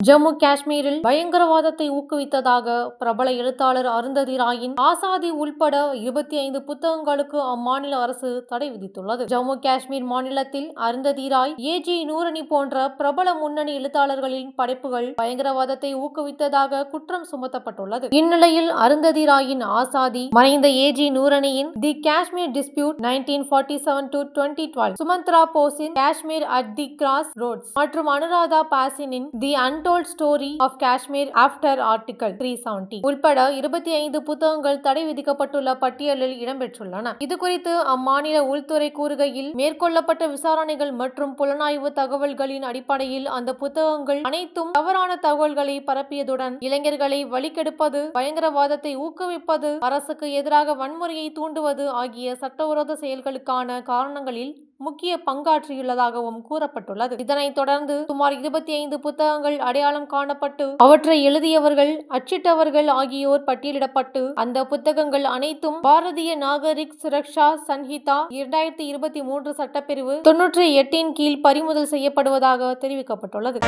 ஜம்மு காஷ்மீரில் பயங்கரவாதத்தை ஊக்குவித்ததாக பிரபல எழுத்தாளர் அருந்ததி ராயின் ஆசாதி உள்பட இருபத்தி ஐந்து புத்தகங்களுக்கு அம்மாநில அரசு தடை விதித்துள்ளது. ஜம்மு காஷ்மீர் மாநிலத்தில் அருந்ததி ராய் ஏஜி நூரணி போன்ற பிரபல முன்னணி எழுத்தாளர்களின் படைப்புகள் பயங்கரவாதத்தை ஊக்குவித்ததாக குற்றம் சுமத்தப்பட்டுள்ளது. இந்நிலையில் அருந்ததி ராயின் ஆசாதி மறைந்த A நூரணியின் the Kashmir dispute nineteen forty seven to twenty twelve Sumantra போஸின் Kashmir at the crossroads மற்றும் Anuradha பாசினின் the untold story of Kashmir after article three seventy உள்பட இருபத்தி ஐந்து புத்தகங்கள் தடை விதிக்கப்பட்டுள்ள பட்டியலில் இடம்பெற்றுள்ளன. இது குறித்து அம்மாநில உள்துறை கூறுகையில் மேற்கொள்ளப்பட்ட விசாரணைகள் மற்றும் புலனாய்வு தகவல்களின் அடிப்படையில் அந்த புத்தகங்கள் அனைத்தும் தவறான தகவல்களை பரப்பியதுடன் இளைஞர்களை வழிகெடுப்பது பயங்கரவாதத்தை ஊக்குவிப்பது அரசுக்கு எதிராக வன்முறையை தூண்டுவது ஆகிய சட்டவிரோத செயல்களுக்கான காரணங்களில் முக்கிய பங்காற்றியுள்ளதாகவும் கூறப்பட்டுள்ளது. இதனைத் தொடர்ந்து சுமார் இருபத்தி ஐந்து புத்தகங்கள் அடையாளம் காணப்பட்டு அவற்றை எழுதியவர்கள் அச்சிட்டவர்கள் ஆகியோர் பட்டியலிடப்பட்டு அந்த புத்தகங்கள் அனைத்தும் பாரதிய நாகரிக் சுரக்ஷா சன்ஹிதா இரண்டாயிரத்தி இருபத்தி மூன்று சட்டப்பிரிவு தொன்னூற்றி எட்டின் கீழ் பறிமுதல் செய்யப்படுவதாக தெரிவிக்கப்பட்டுள்ளது.